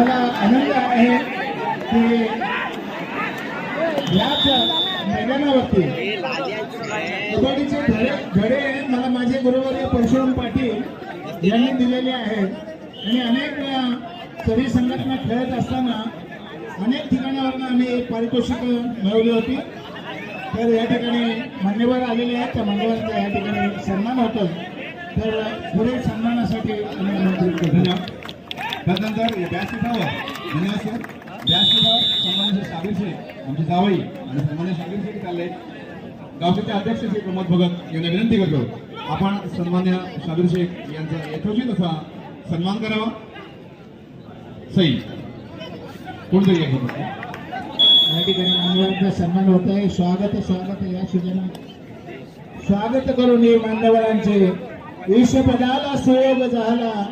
मला आनंद आहे की याच मैदानावरती कबड्डीचे धडे धडे मला माझे बरोबर परशुराम पाटील यांनी दिलेले आहेत. आणि अनेक वेळा तरी संघटना खेळत असताना अनेक ठिकाणावरनं आम्ही पारितोषिक मिळवली होती. तर या ठिकाणी मान्यवर आलेले आहेत. त्या मान्यवरांचा या ठिकाणी सन्मान होतो. तर पुढील सन्मानासाठी आम्ही आमंत्रित धन्यवाद. त्यानंतर व्यासपीठावर हो. धन्यवाद सर. व्यासपीठावर हो. सन्मान्य शेख आमचे जावई आणि सन्मान्य शेख चालले. गावचे अध्यक्ष श्री प्रमोद भगत यांना विनंती करतो. आपण सन्मान्य सागरी शेख यांचा यथोचित असा सन्मान करावा. सई कोणतरी या ठिकाणी? मान्यवरांचा सन्मान होत आहे. स्वागत स्वागत या सूचना स्वागत करून ये मान्यवरांचे ईशपदाला सुयोग झाला.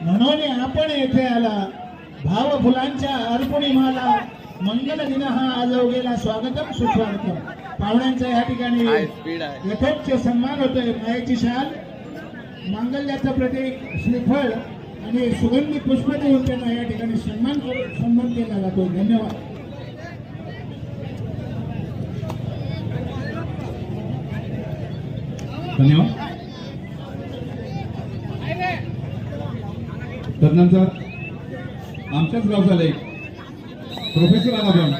म्हणून आपण येथे आला. भाव फुलांच्या अर्पणी माला. मंगल दिन हा आज गेला स्वागतम सुस्वागतम. पाहुण्यांचा या ठिकाणी यथोच्च सन्मान होतोय मायेची शाल. मांगल्याचं प्रतीक श्रीफळ आणि सुगंधी पुष्प देऊन त्यांना या ठिकाणी सन्मान सन्मान केला जातो. धन्यवाद. धन्यवाद. तदनंतर आमच्याच गावचा एक प्रोफेसर आला पण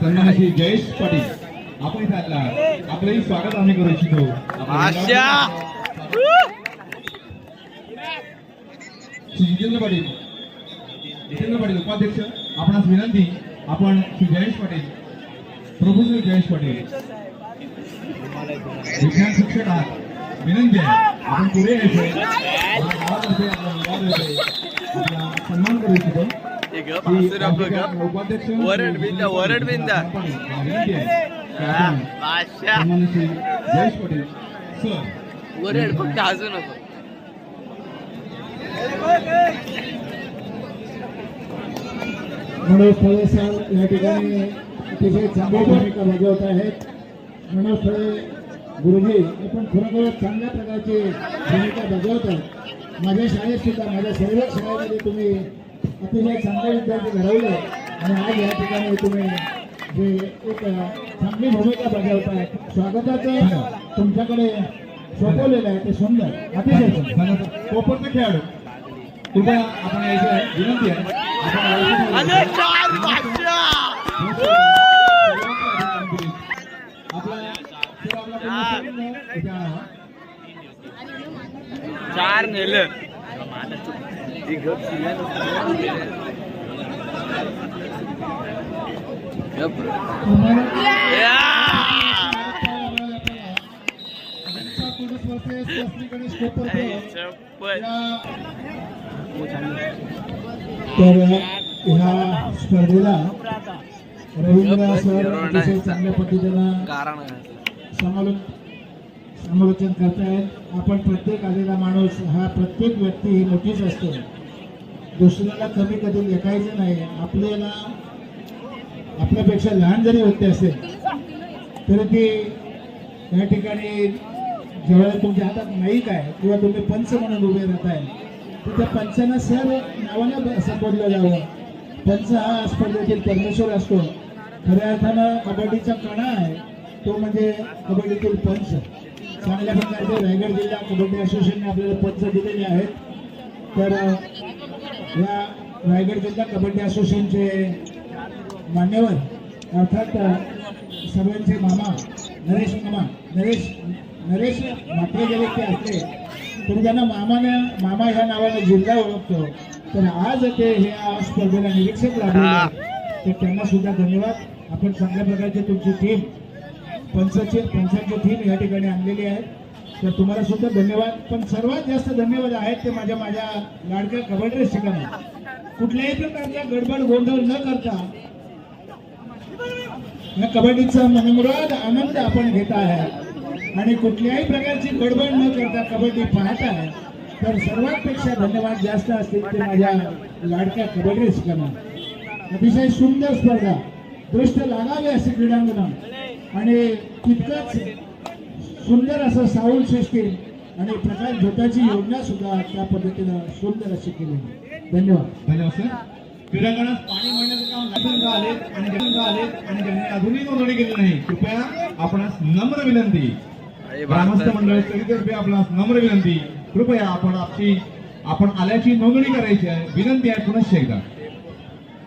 सन्मान श्री जयेश पाटील. आपण इथे आला. आपलंही स्वागत आम्ही करू इच्छितो. जितेंद्र पाटील. जितेंद्र पाटील उपाध्यक्ष. आपणास विनंती आपण श्री जयेश पाटील प्रोफेसर जयेश पाटील विज्ञान शिक्षक आहात. विनंती आहे. आपण पुढे यायचंय सन्मान करू इच्छितो हे गप की हसू नको आमचे गप उपाध्यक्ष वरड बिंदा, वरड बिंदा. आपण फक्त हसू नको. मनोज फळे सर या ठिकाणी अतिशय चांगली भूमिका बजावत आहेत. मनोज फळे गुरुजी हे पण खरोखर चांगल्या प्रकारची भूमिका बजावतात. माझ्या शाळेत सुद्धा माझ्या सर्व शाळेमध्ये तुम्ही अतिशय चांगले विद्यार्थी घडवले. आणि आज या ठिकाणी तुम्ही जे एक चांगली भूमिका बजावताय स्वागताचं तुमच्याकडे सोपवलेलं आहे ते सुंदर अतिशय सुंदर. कोपरचे खेळाडू. कृपया आपण यायचं आहे विनंती आहे. आपण आपला सर आपला पूर्ण इथे आणावा. चार नेलं. तर ह्या स्पर्धेला रवींद्र सर अतिशय चांगल्या पद्धतीनं कारण आहे. समालोच समालोचन करतायत आपण प्रत्येक आलेला माणूस हा प्रत्येक व्यक्ती ही मोठीच असते. दुसऱ्याला कमी कधी लेखायचं नाही. आपल्याला आपल्यापेक्षा लहान जरी व्यक्ती असेल तरी ती या ठिकाणी जेव्हा तुमच्या हातात नाही आहे किंवा तुम्ही पंच म्हणून उभे राहताय तर त्या पंचांना सर नावानं संबोधलं जावं. पंच हा स्पर्धेतील परमेश्वर असतो. खऱ्या अर्थानं कबड्डीचा कणा आहे. तो म्हणजे कबड्डीतील पंच. चांगल्या प्रकारचे रायगड जिल्हा कबड्डी असोसिएशनने आपल्याला पंच दिलेले आहेत. तर या रायगड जिल्हा कबड्डी असोसिएशनचे मान्यवर अर्थात सगळ्यांचे मामा नरेश मामा नरेश नरेश मात्रे जरी ते असले तरी त्यांना मामाने मामा ह्या नावाने जिल्हा ओळखतो तर आज ते ह्या स्पर्धेला निरीक्षक लागले. तर त्यांना सुद्धा धन्यवाद. आपण चांगल्या प्रकारची तुमची टीम पंचाचे पंचांचे थीम या ठिकाणी आणलेली आहे तर तुम्हाला सुद्धा धन्यवाद. पण सर्वात जास्त धन्यवाद आहेत ते माझ्या माझ्या लाडक्या कबड्डी रसिकांना कुठल्याही प्रकारच्या गडबड गोंधळ न करता या कबड्डीचा मनमुराद आनंद आपण घेत आहे आणि कुठल्याही प्रकारची गडबड न करता कबड्डी पाहत आहे तर सर्वात पेक्षा धन्यवाद जास्त असतील ते माझ्या लाडक्या कबड्डी रसिकांना अतिशय सुंदर स्पर्धा. दृष्ट लागावे असे क्रीडांगण. आणि तितकंच सुंदर असं साऊंड सिस्टीम आणि प्रकाश झोताची योजना सुद्धा त्या पद्धतीनं सुंदर अशी केली धन्यवाद. धन्यवाद सर. क्रीडांगणात पाणी मारण्याचं काम लायसन्स आलेत आणि ज्यांनी आलेत आणि ज्यांनी अजूनही नोंदणी केली नाही. कृपया आपणास नम्र विनंती. ग्रामस्थ मंडळ समितीतर्फे आपणास नम्र विनंती. कृपया आपण आपली आपण आल्याची नोंदणी करायची आहे. विनंती आहे पुनश्च एकदा.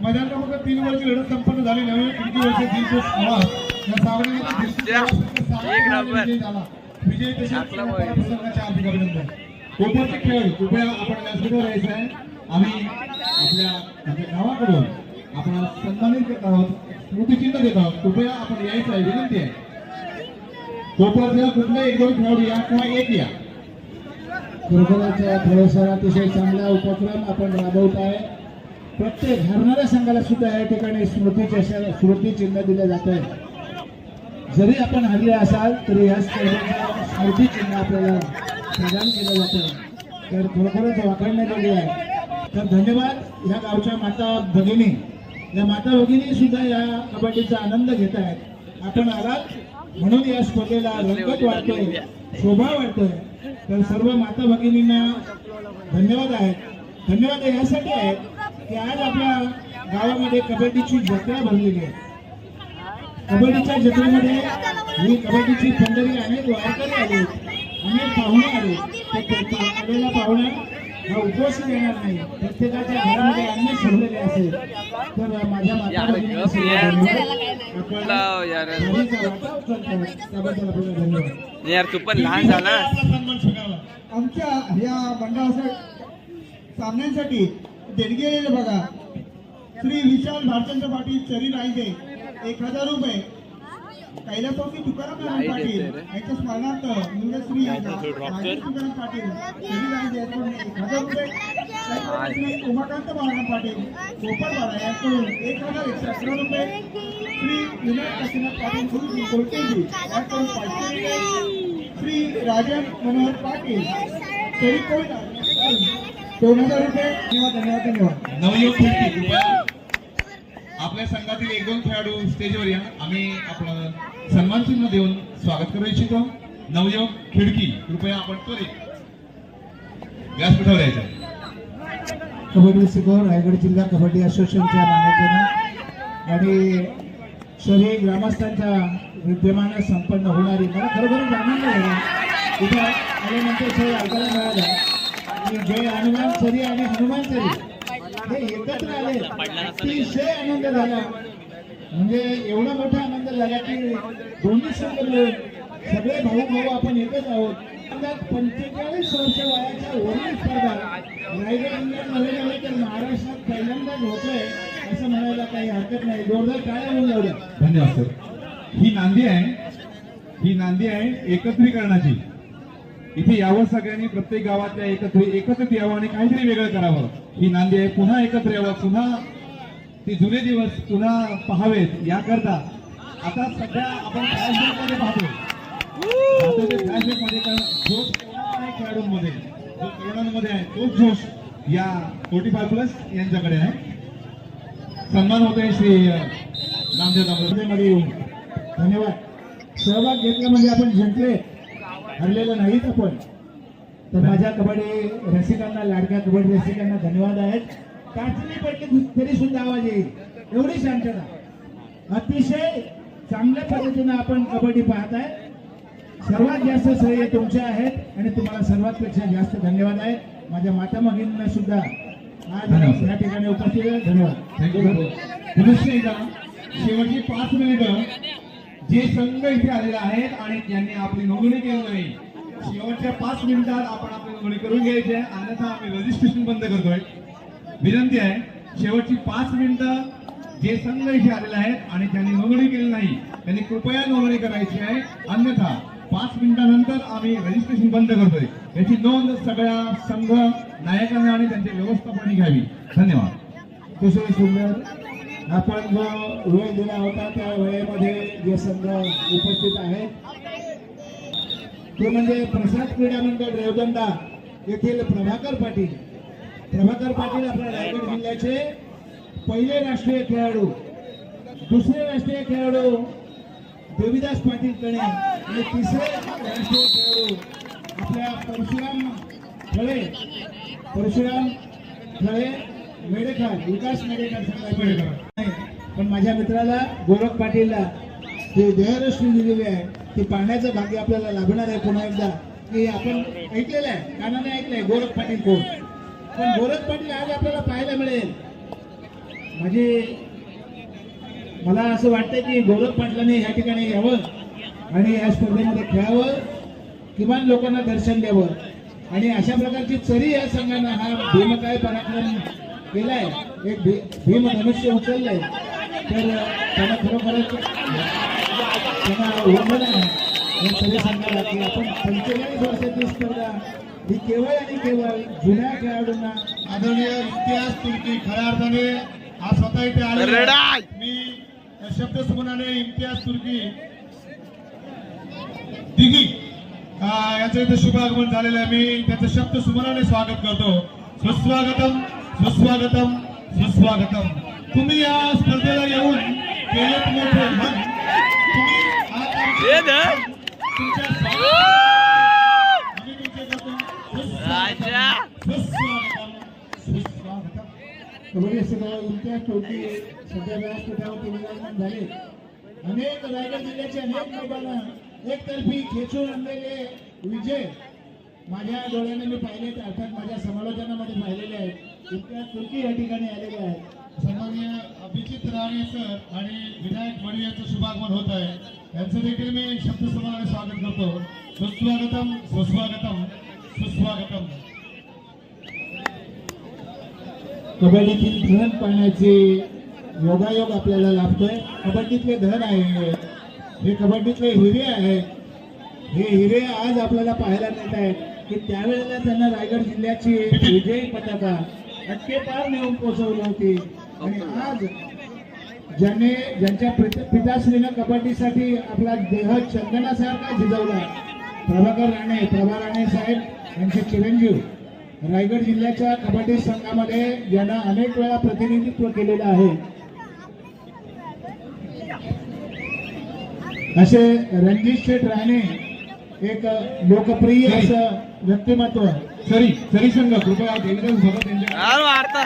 मैदान क्रमांक तीन वरची लढत संपन्न झाली. नव्हे किती वर्ष दिलखुश आवाज एक नंबर. विजयी कोपरचे खेळ कृपया आपण व्यासपीठावर यायचं आहे आम्ही आपल्या आपल्या गावाकडून आपण सन्मानित करत आहोत स्मृतिचिन्ह देत आहोत कृपया आपण यायचं आहे विनंती आहे कोपरच्या कुठल्या एक दोन खेळाडू या किंवा एक या कोकणाच्या खरोसर अतिशय चांगला उपक्रम आपण राबवत आहे प्रत्येक हरणाऱ्या संघाला सुद्धा या ठिकाणी स्मृती स्मृतिचिन्ह दिलं जात आहे जरी आपण हरले असाल तरी या स्पर्धेचा स्मृती चिन्ह आपल्याला प्रदान केलं जातं. तर खरोखरच वाखाणण्याजोगे आहे. तर धन्यवाद या गावच्या माता भगिनी. या माता भगिनी सुद्धा या कबड्डीचा आनंद घेत आहेत. आपण आलात म्हणून या स्पर्धेला रंगत वाटतोय शोभा वाटतोय तर सर्व माता भगिनींना धन्यवाद आहेत. धन्यवाद यासाठी आहेत की आज आपल्या गावामध्ये कबड्डीची जत्रा भरलेली आहे. कबड्डीच्या जत्रेमध्ये ही कबड्डीची पंढरी अनेक वारकरी आले अनेक पाहुणे आले. तर आलेला पाहुणा हा उपस्थित येणार नाही. प्रत्येकाच्या घरामध्ये अन्न शिरलेले असेल. तर माझ्या माता. आपण यार. तू पण लहान झाला. आमच्या ह्या मंडळाच्या सामन्यांसाठी देणगी आलेले बघा. श्री विशाल भारचंद्र पाटील चरी रायदे एक हजार रुपये. कैलासवासी तुकाराम नारायण पाटील यांच्या स्मरणार्थ श्री राजेश तुकाराम पाटील एक हजार रुपये. उमाकांत बाळाराम पाटील कोपरवाडा याकडून एक हजार एकशे अकरा रुपये. श्री विनोद काशीनाथ पाटील गुरुजी कोलटेजी याकडून पाचशे रुपये. श्री राजन मनोहर पाटील तरी कोयना दोन हजार रुपये. धन्यवाद धन्यवाद धन्यवाद. खेळती कृपया आपल्या संघातील एक दोन खेळाडू स्टेजवर या. आम्ही आपलं सन्मान चिन्ह देऊन स्वागत करू इच्छितो. नवयुवक खिडकी कृपया आपण त्वरित व्यासपीठावर यायचं कबड्डी शिकवून रायगड जिल्हा कबड्डी असोसिएशनच्या मान्यतेनं आणि शहरी ग्रामस्थांच्या विद्यमानं संपन्न होणारी मला खरोखरच आनंद झाला इथं आल्यानंतर शहरी ऐकायला मिळालं. आणि जय हनुमान सरी आणि हनुमान सरी हे एकत्र आले. अतिशय आनंद झाला. म्हणजे एवढा मोठा आनंद झाला की दोन्ही संघ मिळून सगळे भाऊ भाऊ आपण एकच आहोत. पंचेचाळीस वर्ष वयाच्या वरील स्पर्धा रायगड नव्हे नव्हे तर महाराष्ट्रात पहिल्यांदाच होतोय असं म्हणायला काही हरकत नाही. जोरदार टाळ्या होऊन जाऊ द्या धन्यवाद सर. ही नांदी आहे. ही नांदी आहे एकत्रीकरणाची. इथे यावं सगळ्यांनी प्रत्येक गावातल्या एकत्र एकत्रित यावं आणि काहीतरी वेगळं करावं. ही नांदी आहे पुन्हा एकत्र यावं पुन्हा ते जुने दिवस पुन्हा पहावेत याकरता. आता सध्या आपण flashback मध्ये पाहतो ते जोश आहे खेळाडूंमध्ये जो तरुणांमध्ये आहे तोच जोश या फोर्टी फाय प्लस यांच्याकडे आहे. सन्मान होतोय श्री अ, नामदेवमध्ये येऊन. धन्यवाद. सहभाग घेतला म्हणजे आपण जिंकले. हरलेलं नाहीत आपण. तर माझ्या कबड्डी रसिकांना लाडक्या कबड्डी रसिकांना धन्यवाद आहेत. टाचणी पडली तरी सुद्धा आवाज येईल. एवढी शांतता. अतिशय चांगल्या पद्धतीनं आपण कबड्डी पाहताय. सर्वात जास्त श्रेय तुमचे आहेत आणि तुम्हाला सर्वात पेक्षा जास्त धन्यवाद आहेत. माझ्या माता भगिनींना सुद्धा आज. या ठिकाणी उपस्थित आहे. धन्यवाद. शेवटची पाच मिनिटं जे संघ इथे आलेले आहेत आणि ज्यांनी आपली नोंदणी केली नाही शेवटच्या पाच मिनिटात आपण आपली नोंदणी करून घ्यायची आहे. अन्यथा आम्ही रजिस्ट्रेशन बंद करतोय. विनंती आहे शेवटची पाच मिनिटं जे संघ इथे आलेले आहेत आणि ज्यांनी नोंदणी केली नाही त्यांनी कृपया नोंदणी करायची आहे. अन्यथा पाच मिनिटानंतर आम्ही रजिस्ट्रेशन बंद करतोय. याची नोंद सगळ्या संघ नायकांना आणि त्यांच्या व्यवस्थापनाने घ्यावी. धन्यवाद. अतिशय सुंदर. आपण जो वेळ दिला होता त्या वेळेमध्ये जे संघ उपस्थित आहेत ते म्हणजे प्रसाद क्रीडा मंडळ रेवदंडा येथील प्रभाकर पाटील. प्रभाकर पाटील आपल्या रायगड जिल्ह्याचे पहिले राष्ट्रीय खेळाडू दुसरे राष्ट्रीय खेळाडू देवीदास पाटील कणे आणि तिसरे राष्ट्रीय खेळाडू आपल्या परशुराम खळे. परशुराम खळे मेडेकर विकास मेडेकर सांगायचे पण माझ्या मित्राला गोरख पाटीलला जे जयरश्मी दिलेली आहे ती पाहण्याचं भाग्य आपल्याला लाभणार आहे पुन्हा एकदा. की आपण ऐकलेलं आहे. कानाने ऐकलंय गोरख पाटील कोण? पण गोरख पाटील आज आपल्याला पाहायला मिळेल. म्हणजे मला असं वाटतं की गोरख पाटलाने या ठिकाणी यावं आणि या स्पर्धेमध्ये खेळावं किमान लोकांना दर्शन द्यावं. आणि अशा प्रकारची चरी या संघानं हा भीमकाय पराक्रम केलाय. एक भी भीम धनुष्य उचललंय. तर त्यांना खरोखरच त्यांना वंदन आहे की आपण पंचेचाळीस वर्षाची स्पर्धा ही केवळ आणि केवळ जुन्या खेळाडूंना आदरणीय इतिहास तुर्की खऱ्या अर्थाने हा स्वतः इथे. रडाय! मी शब्द सुमनाने इम्तियाज तुर्की दिघी याचं इथे शुभ आगमन झालेलं आहे मी त्याचं शब्द सुमनाने स्वागत करतो सुस्वागतम सुस्वागतम सुस्वागतम तुम्ही या स्पर्धेला येऊन केलं मोठे मन तुम्ही सध्या व्यासपीठावरती विराजमान झाले अनेक रायगड जिल्ह्याचे अनेक मैदानं एकतर्फी खेचून आणलेले विजय. माझ्या डोळ्याने मी पाहिले अर्थात माझ्या समालोचनामध्ये पाहिलेले आहेत. इम्तियाज तुर्की या ठिकाणी आलेले आहेत. सन्माननीय अभिजित राणे सर आणि विनायक मळी यांचं शुभागमन होत आहे. यांचं देखील मी शब्दसमानाने स्वागत करतो. सुस्वागतम सुस्वागतम सुस्वागतम. कबड्डीतील धन पाहण्याचे योगायोग आपल्याला लाभतोय. कबड्डीतले धन आहे. हे कबड्डीतले हिरे आहेत. हे हिरे आज आपल्याला पाहायला मिळत आहेत. की त्यावेळेला त्यांना रायगड जिल्ह्याची विजयी पताका अटके पार नेऊन पोहोचवली होती. आणि आज ज्याने ज्यांच्या पित- पिताश्रीनं कबड्डीसाठी आपला देह चंदनासारखा झिजवला प्रभाकर राणे प्रभा राणे साहेब यांचे चिरंजीव. रायगड जिल्ह्याच्या कबड्डी संघामध्ये ज्यांना अनेक वेळा प्रतिनिधित्व केलेलं आहे. असे रणजित शेठ राणे एक लोकप्रिय असं व्यक्तिमत्व. सरी सरी संघ कृपया देवीदास भगत यांच्या यार मारता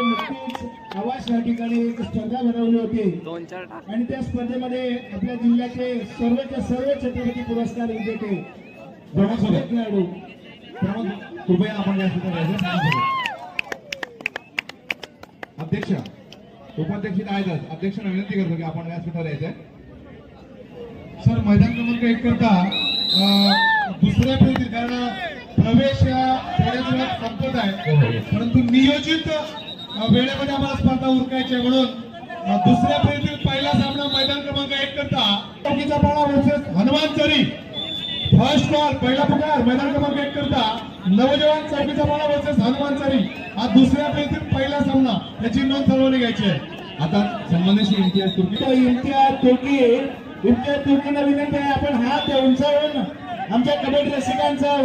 नुकतीच आवाज या ठिकाणी एक स्पर्धा भरवली होती. दोन चार आणि त्या स्पर्धेमध्ये आपल्या जिल्ह्याचे सर्वच्या सर्व छत्रपती पुरस्कार विजेते गणेश खेळाडू प्रमुख कृपया आपण अध्यक्ष उपाध्यक्ष तर आहेतच. अध्यक्षांना विनंती करतो की आपण व्यासपीठावर यायचंय. सर मैदान क्रमांक एक करता दुसऱ्या फेरीतील कारण प्रवेश या थोड्याच वेळात संपत आहे. परंतु नियोजित वेळेमध्ये आम्हाला स्पर्धा उरकायची म्हणून दुसऱ्या फेरीतील पहिला सामना मैदान क्रमांक एक करता चौकीचा पाळा वर्सेस हनुमान चरी. फर्स्ट कॉल पहिला पुकार मैदान क्रमांक एक करता नवजवान चौकीचा पाळा वर्सेस हनुमान चरी. हा दुसऱ्या फेरीतील पहिला सामना. याची नोंद सर्वांनी घ्यायची आहे. आता संबंधित इम्तियाज तुर्की. इम्तियाज तुर्की. इम्तियाज तुर्कीला विनंती आहे आपण हात उंचावून आमच्या कबड्डी रसिकांचा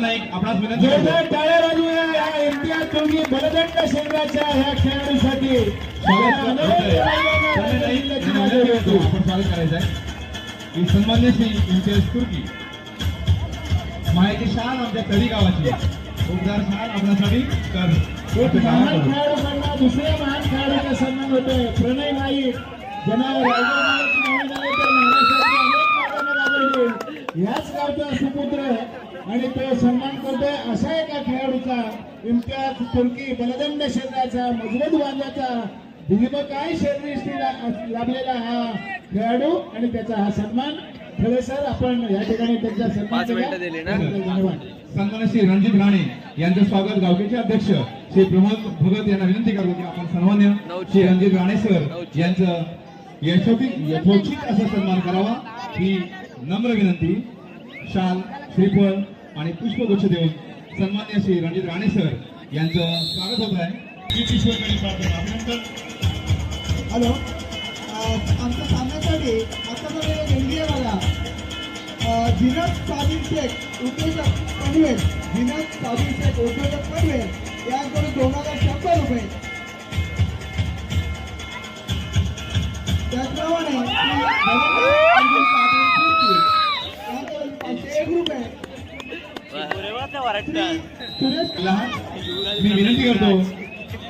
नाईक. आपणास विनंती जोरदार टाळ्या या इम्तियाज तुर्की बलदंड शरीराच्या ह्या खेळाडूसाठी. आपण करायचं आहे सन्मान्य श्री इम्तियाज तुर्की माहिती शान आमच्या तरी गावाची उद्गार शान आपल्यासाठी महान खेळाडूकडनं दुसऱ्या महान खेळाडूचा सन्मान होतोय प्रणय नाईक ज्यांना याच गावचा सुपुत्र आणि तो सन्मान करतोय अशा एका खेळाडूचा. इम्तियाज तुर्की बलदंड शरीराचा मजबूत बांधाचा काय शरीर लाभलेला हा खेळाडू आणि त्याचा हा सन्मान. खरे सर आपण या ठिकाणी त्यांचा सन्मान? धन्यवाद. सन्मान्य श्री रणजित राणे यांचं स्वागत. गावकीचे अध्यक्ष श्री प्रमोद भगत यांना विनंती करतो की आपण सन्मान्य श्री रणजित राणे सर यांचं यशोचित यथोचित असा सन्मान करावा. ही नम्र विनंती. शाल श्रीफळ आणि पुष्पगुच्छ देऊन सन्मान्य श्री रणजित राणे सर यांचं स्वागत होत आहे. अभिनंदन. हॅलो. आमच्या सामन्यासाठी आता झालेला देणगी आहे बघा शेख उद्योजक पनवेल. विनोद साबिर शेख उद्योजक पनवेल. याकडून दोन हजार शंभर रुपये. त्याचप्रमाणे श्री धनंजय अर्जुन पाटील तुर्की यांच्याकडून पाचशे एक रुपये श्री सुरेश लहान मी विनंती करतो.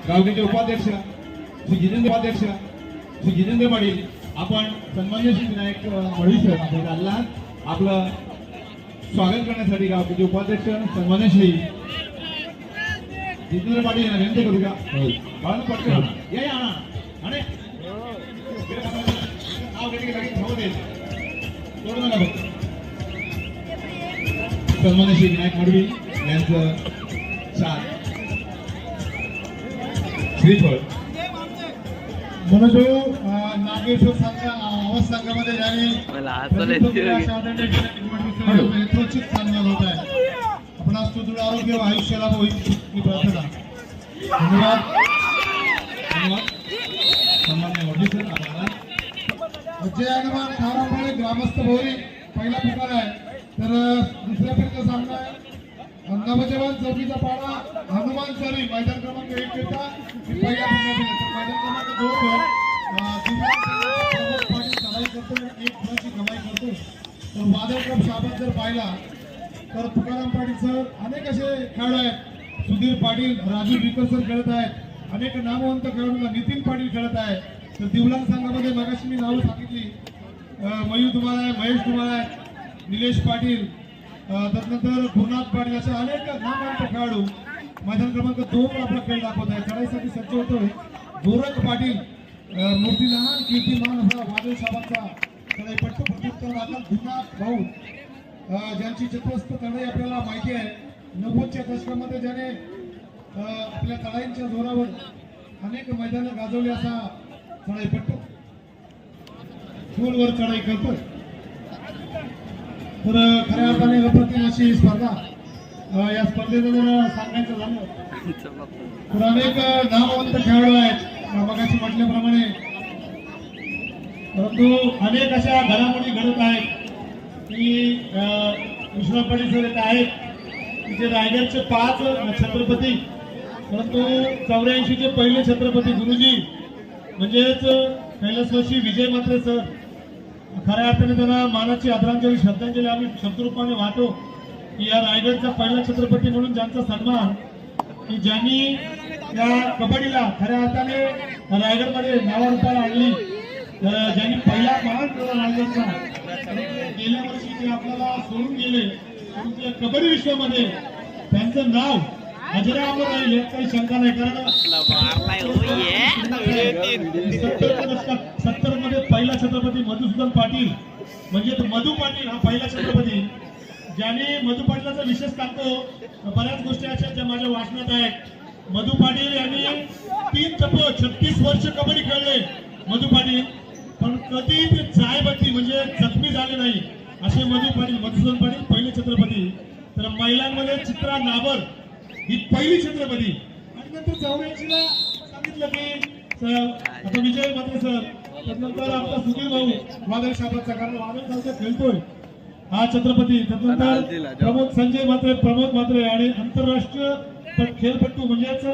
गावकीचे उपाध्यक्ष श्री जितेंद्र उपाध्यक्ष श्री जितेंद्र पाटील आपण सन्मान्य श्री विनायक मळवी सर आपल्याला आला आपलं स्वागत करण्यासाठी गावकीचे उपाध्यक्ष सन्मान्य श्री जितेंद्र पाटील यांना विनंती करू का बाळा पटकन. या या आणा आणि नाव घेतलं लगेच. सोडू नका. सन्मान्य श्री विनायक मडवी यांचं साथ श्रीफळ. मनोज नागेश्वर आवाज संघामध्ये ज्याने यथोचित होत आहे. आपण आज सुदृढ आरोग्य व आयुष्य लाभ होईल ही प्रार्थना. धन्यवाद. धन्यवाद. सन्मान्य सर हनुमान खारापाळे ग्रामस्थ भोरी पहिला पुकार आहे. तर दुसऱ्या फेरीचा सामना आहे. नवजवान चौकीचा पाडा हनुमान सरी मैदान क्रमांक एक मैदान क्रमांक दोन चढाई करतो एक फुलाची कमाई करतो तर वादळ कप शाबाद जर पाहिला तर तुकाराम पाटील सर अनेक असे खेळाडू आहेत. सुधीर पाटील राजू बिकर सर खेळत आहेत. अनेक नामवंत खेळाडूंना नितीन पाटील खेळत आहे तर दिवलांग संघामध्ये मगाशी मी नावं सांगितली. मयूर तुम्हाला आहे महेश तुम्हाला आहे. निलेश पाटील त्यानंतर गुरुनाथ पाटील असे अनेक नामवंत खेळाडू मैदान क्रमांक दोन आपला खेळ दाखवत आहे चढाईसाठी सज्ज होतोय. गोरख पाटील मोठी लहान कीर्तिमान असा वादळ साहेबांचा चढाईपट्टू प्रत्युत्तर दाखल गुरुनाथ भाऊ ज्यांची चित्रस्थ चढाई आपल्याला माहिती आहे. नव्वदच्या दशकामध्ये ज्याने आपल्या चढाईंच्या जोरावर अनेक मैदानं गाजवली असा चढाईपट्टू खोलवर चढाई करतोय. तर खऱ्या अर्थाने अप्रतिम अशी स्पर्धा या स्पर्धेचं जर सांगायचं झालं. तर अनेक नामवंत खेळाडू आहेत. मगाशी म्हटल्याप्रमाणे. परंतु अनेक अशा घडामोडी घडत आहेत की विश्वनाथ परिसर सर येत आहेत तिथे रायगडचे पाच छत्रपती परंतु चौऱ्याऐंशीचे पहिले छत्रपती गुरुजी म्हणजेच कैलासवासी विजय मात्रे सर खऱ्या अर्थाने त्यांना मानाची आदरांजली श्रद्धांजली आम्ही शब्दरूपाने वाहतो की या रायगडचा पहिला छत्रपती म्हणून ज्यांचा सन्मान की ज्यांनी या कबड्डीला खऱ्या अर्थाने रायगडमध्ये नावारूपाला आणली ज्यांनी पहिला महान केला रायगडचा गेल्या वर्षी जे आपल्याला सोडून गेले कबड्डी विश्वामध्ये त्यांचं नाव राहील यात काही शंका नाही कारण सत्तरमध्ये पहिला छत्रपती मधुसूदन पाटील. म्हणजे तो मधु पाटील हा पहिला छत्रपती. ज्याने मधु पाटलाचा विशेष सांगतो बऱ्याच गोष्टी अशा ज्या माझ्या वाचनात आहेत. मधु पाटील यांनी तीन चप छत्तीस वर्ष कबड्डी खेळले मधु पाटील. पण कधी ते जायबट्टी म्हणजे जखमी झाले नाही असे मधु पाटील मधुसूदन पाटील पहिले छत्रपती. तर महिलांमध्ये चित्रा नाबर ही पहिली छत्रपती. आणि नंतर चौऱ्याऐंशीला सांगितलं की सर आता विजय मात्र सर. त्यानंतर आपला सुधीर भाऊ वादळ साहेबांचा कारण वादळ साहेब खेळतोय हा छत्रपती. त्यानंतर प्रमोद संजय मात्रे प्रमोद मात्रे आणि आंतरराष्ट्रीय खेळपट्टू म्हणजेच